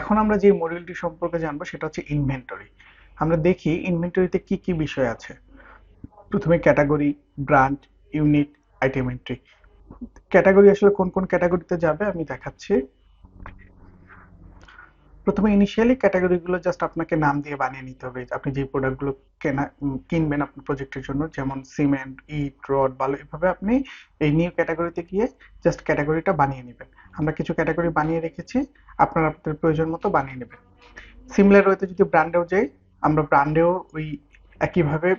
এখন আমরা যে মডিউলটি সম্পর্কে জানব সেটা হচ্ছে ইনভেন্টরি আমরা দেখি ইনভেন্টরিতে কি কি বিষয় আছে। প্রথমে category brand unit item entry category আসলে কোন কোন ক্যাটাগরিতে যাবে আমি দেখাচ্ছি। প্রথমে ইনিশিয়ালি ক্যাটাগরিগুলো জাস্ট আপনাকে নাম দিয়ে বানিয়ে নিতে হবে। আপনি যে প্রোডাক্টগুলো কেনা কিনবেন আপনার প্রজেক্টের জন্য, যেমন সিমেন্ট ইট, রড, বালু, এভাবে আপনি এই নিউ ক্যাটাগরিতে গিয়ে জাস্ট ক্যাটাগরিটা বানিয়ে নেবেন। আমরা কিছু ক্যাটাগরি বানিয়ে রেখেছি। আপনারা আপনাদের প্রয়োজন মতো বানিয়ে নেবেন। সিমিলার ওয়েতে যদি ব্র্যান্ডেও যাই, আমরা ব্র্যান্ডেও ওই একইভাবে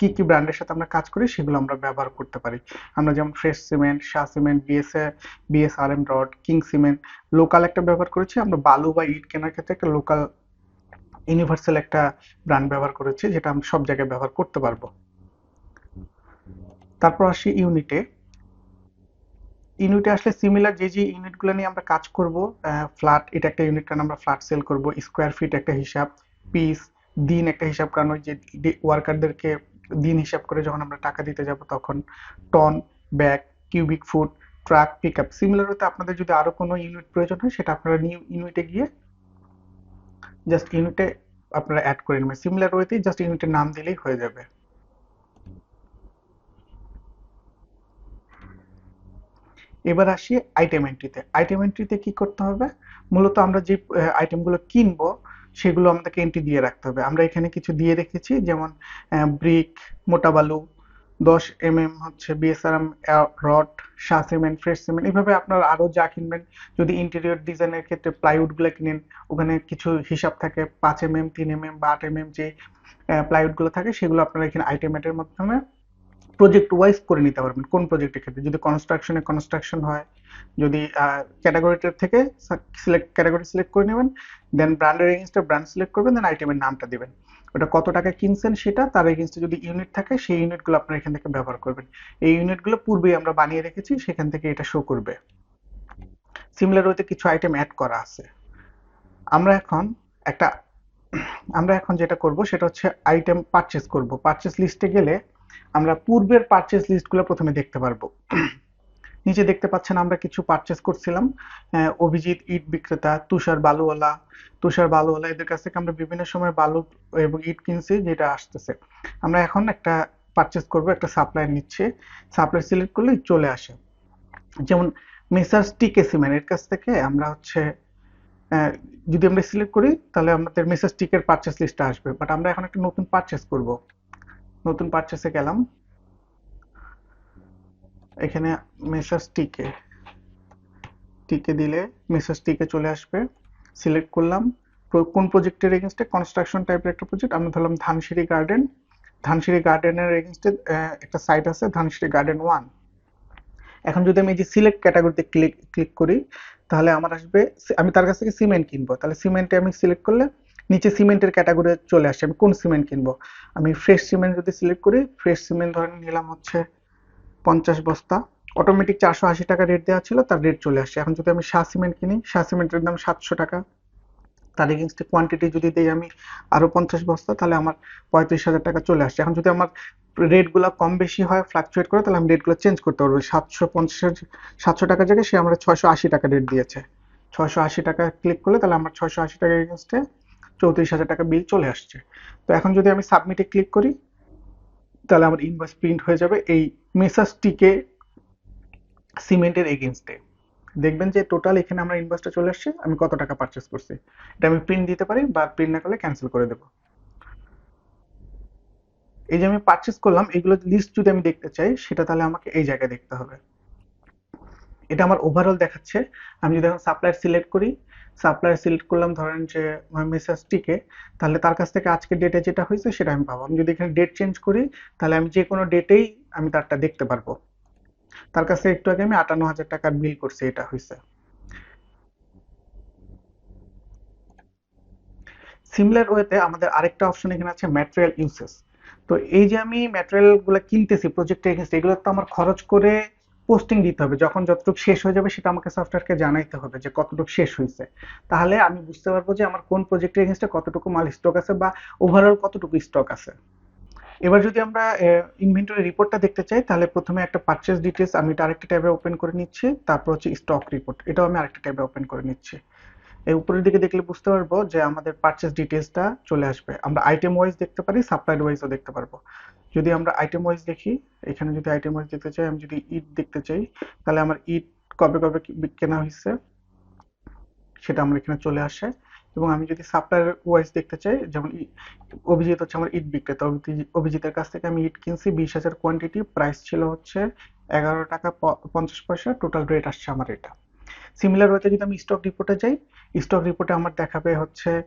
কি কি ব্র্যান্ডের সাথে আমরা কাজ করি সেগুলো আমরা ব্যবহার করতে পারি। আমরা যেমন fresh cement Shah cement BSA BSRM rod king cement local একটা ব্যবহার করেছি। আমরা বালু বা ইট কেনার ক্ষেত্রে একটা লোকাল ইউনিভার্সাল একটা ব্র্যান্ড ব্যবহার করেছি, যেটা আমরা সব জায়গায় ব্যবহার করতে পারব। তারপর আসি ইউনিটে ইউনিটে আসলে সিমিলার যে যে ইউনিটগুলো নিয়ে আমরা কাজ করব ফ্ল্যাট এটা একটা ইউনিট কারণ আমরা ফ্ল্যাট সেল করব স্কোয়ার ফিট একটা হিসাব পিস দিন একটা হিসাব কারণ ওই যে ওয়ার্কারদেরকে দিন হিসাব করে যখন আমরা টাকা দিতে যাব তখন ton bag cubic foot truck pick up similar হতে আপনাদের যদি আরও কোনো ইউনিট প্রয়োজন হয় সেটা আপনারা নিউ ইউনিটে গিয়ে জাস্ট ইউনিটে আপনারা অ্যাড করে নেবেন। সিমিলার ওয়েতেই জাস্ট ইউনিটের নাম দিলেই হয়ে যাবে। এবার আসি আইটেম এন্ট্রিতে আইটেম এন্ট্রিতে কি করতে হবে? মূলত আমরা যে আইটেমগুলো কিনবো, সেগুলো আমাদেরকে এন্ট্রি দিয়ে রাখতে হবে। আমরা এখানে কিছু দিয়ে রেখেছি, যেমন ব্রিক মোটা বালু, দশ এম এম হচ্ছে BSRM rod Shah cement fresh cement এইভাবে আপনারা আরও যা কিনবেন, যদি ইন্টেরিয়র ডিজাইনের ক্ষেত্রে প্লাইউডগুলো কিনেন, ওখানে কিছু হিসাব থাকে, পাঁচ এম এম তিন এম এম বা আট এম এম যে প্লাইউডগুলো থাকে, সেগুলো আপনারা এখানে আইটেম আইটেমেটের মাধ্যমে প্রজেক্ট ওয়াইজ করে নিতে পারবেন, কোন প্রজেক্টের ক্ষেত্রে? যদি কনস্ট্রাকশনে কনস্ট্রাকশন হয়, যদি ক্যাটাগরিটার থেকে সিলেক্ট ক্যাটাগরি সিলেক্ট করে নেবেন দেন ব্র্যান্ডের এগেনস্টে ব্র্যান্ড সিলেক্ট করবেন দেন আইটেমের নামটা দিবেন। ওটা কত টাকা কিনছেন সেটা, তার এগেনস্টে যদি ইউনিট থাকে, সেই ইউনিটগুলো আপনারা এখান থেকে ব্যবহার করবেন। এই ইউনিটগুলো পূর্বেই আমরা বানিয়ে রেখেছি, সেখান থেকে এটা শো করবে। সিমিলার ওয়েতে কিছু আইটেম অ্যাড করা আছে। আমরা এখন একটা, আমরা এখন যেটা করব, সেটা হচ্ছে আইটেম পারচেস করব। পারচেস লিস্টে গেলে আমরা পূর্বের পারচেস লিস্টগুলো প্রথমে দেখতে পারব। নিচে দেখতে পাচ্ছেন আমরা কিছু পারচেস করছিলাম। অভিজিৎ, ইট বিক্রেতা, তুষার বালুওয়ালা। তুষার বালুওয়ালা, এদের কাছ থেকে আমরা বিভিন্ন সময় বালু এবং ইট কিনছি, যেটা আসতেছে। আমরা এখন একটা পারচেস করব, একটা সাপ্লাই নিচ্ছে। সাপ্লাই সিলেক্ট করলে চলে আসে। যেমন মেসার্স টিকে সিমেন্ট এর কাছ থেকে আমরা হচ্ছে যদি আমরা সিলেক্ট করি, তাহলে আমাদের মেসার্স টিকের পারচেস লিস্টটা আসবে। বাট আমরা এখন একটা নতুন পারচেস করব। নতুন পারচেসে গেলাম। এখানে মেসার্স টিকে টিকে দিলে মেসার্স টিকে চলে আসবে। সিলেক্ট করলাম। কোন প্রজেক্টের এগেনস্টে কনস্ট্রাকশন টাইপের একটা প্রজেক্ট আমি ধরলাম ধানসিঁড়ি গার্ডেন ধানসিঁড়ি গার্ডেনের এগেনস্টে একটা সাইট আছে ধানসিঁড়ি গার্ডেন ওয়ান এখন যদি আমি এই যে সিলেক্ট ক্যাটাগরিতে ক্লিক ক্লিক করি, তাহলে আমার আসবে, আমি তার কাছ থেকে সিমেন্ট কিনবো। তাহলে সিমেন্টে আমি সিলেক্ট করলে নিচে সিমেন্টের ক্যাটাগরি চলে আসছে আমি কোন সিমেন্ট কিনবো? আমি ফ্রেশ সিমেন্ট যদি সিলেক্ট করি ফ্রেশ সিমেন্ট ধরে নিলাম হচ্ছে পঞ্চাশ বস্তা অটোমেটিক চারশো আশি টাকা রেট দেওয়া ছিল, তার রেট চলে আসছে এখন যদি আমি শাহ সিমেন্ট কিনি, শাহ সিমেন্টের দাম সাতশো টাকা। তার এগেনস্টে কোয়ান্টিটি যদি দেই আমি আরও পঞ্চাশ বস্তা, তাহলে আমার পঁয়ত্রিশ হাজার টাকা চলে আসছে এখন যদি আমার রেটগুলো কম বেশি হয় ফ্লাকচুয়েট করে, তাহলে আমি রেটগুলো চেঞ্জ করতে পারব। সাতশো পঞ্চাশ, সাতশো টাকার জায়গায় সে আমরা ছয়শো আশি টাকা রেট দিয়েছে। ছয়শো আশি টাকা ক্লিক করলে তাহলে আমার ছয়শো আশি টাকার এগেনস্টে চৌত্রিশ হাজার টাকা বিল চলে আসছে। তো এখন যদি আমি সাবমিটে ক্লিক করি, তাহলে আমার ইনভয়েস প্রিন্ট হয়ে যাবে এই মেসাস টিকে সিমেন্টের এগেনস্টে দেখবেন যে টোটাল এখানে আমরা ইনভয়েসটা চলে আসছে, আমি কত টাকা পারচেস করছি। এটা আমি প্রিন্ট দিতে পারি বা প্রিন্ট না করলে ক্যান্সেল করে দেবো। এই যে আমি পারচেস করলাম, এগুলো লিস্ট যদি আমি দেখতে চাই, সেটা তাহলে আমাকে এই জায়গায় দেখতে হবে। এটা আমার ওভারঅল দেখাচ্ছে। আমি যদি এখন সাপ্লায়ার সিলেক্ট করি সাপ্লায়ার সিলেক্ট করলাম, ধরেন যে মেসেজ টিকে, তাহলে তার কাছ থেকে আজকের ডেটে যেটা হয়েছে সেটা আমি পাবো। আমি যদি এখানে ডেট চেঞ্জ করি, তাহলে আমি যে কোনো ডেটেই আমি তারটা দেখতে পারব। তার কাছে একটু আগে আমি আটান্ন হাজার টাকার বিল করছি, এটা হয়েছে। সিমিলার ওয়েতে আমাদের আরেকটা অপশন এখানে আছে ম্যাটেরিয়াল ইউসেস তো এই যে আমি ম্যাটেরিয়ালগুলো কিনতেছি প্রজেক্টে এগুলো তো আমার খরচ করে পোস্টিং দিতে হবে। যখন যতটুকু শেষ হয়ে যাবে সেটা আমাকে সফটওয়্যারকে জানাইতে হবে যে কতটুকু শেষ হয়েছে। তাহলে আমি বুঝতে পারব যে আমার কোন প্রজেক্টের এগেন্সটে কতটুকু মাল স্টক আছে বা ওভারঅল কতটুকু স্টক আছে। এবার যদি আমরা ইনভেন্টরি রিপোর্টটা দেখতে চাই, তাহলে প্রথমে একটা পারচেজ ডিটেলস আমি এটা আরেকটা ট্যাবে ওপেন করে নিচ্ছি, তারপর হচ্ছে স্টক রিপোর্ট এটাও আমি আরেকটা ট্যাবে ওপেন করে নিচ্ছি। এই উপরের দিকে দেখলে বুঝতে পারব যে আমাদের পারচেস ডিটেলসটা চলে আসবে। আমরা আইটেম ওয়াইজ দেখতে পারি সাপ্লাইড ওয়াইজও দেখতে পারব। যদি আমরা আইটেম ওয়াইজ দেখি, এখানে যদি আইটেম ওয়াইজ দেখতে চাই, আমি যদি ইট দেখতে চাই, তাহলে আমার ইট কবে কবে কেনা হয়েছে সেটা আমার এখানে চলে আসে। এবং আমি যদি সাপ্লায়ার ওয়াইজ দেখতে চাই, যেমন অভিজিৎ হচ্ছে আমার ইট বিক্রেতা অভি- অভিজিতের কাছ থেকে আমি ইট কিনছি, বিশ হাজার কোয়ান্টিটি প্রাইস ছিল হচ্ছে এগারো টাকা পঞ্চাশ পয়সা টোটাল রেট আসছে আমার এটা। সিমিলার ওয়েতে যদি আমি স্টক রিপোর্টে যাই স্টক রিপোর্টে আমার দেখাবে হচ্ছে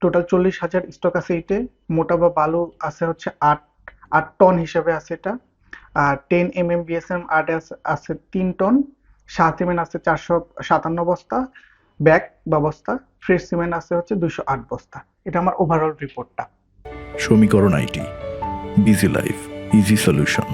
টোটাল চল্লিশ হাজার স্টক আছে ইটে মোটা বা বালু আছে হচ্ছে আট আট টন হিসাবে আছে এটা। আর টেন এম এম বিএসএম আট আছে তিন টন। সাত সিমেন্ট আছে চারশো সাতান্ন বস্তা। ব্যাগ বা বস্তা। ফ্রেশ সিমেন্ট আছে হচ্ছে দুইশো আট বস্তা। এটা আমার ওভারঅল রিপোর্টটা Somikoron IT. Busy life easy solution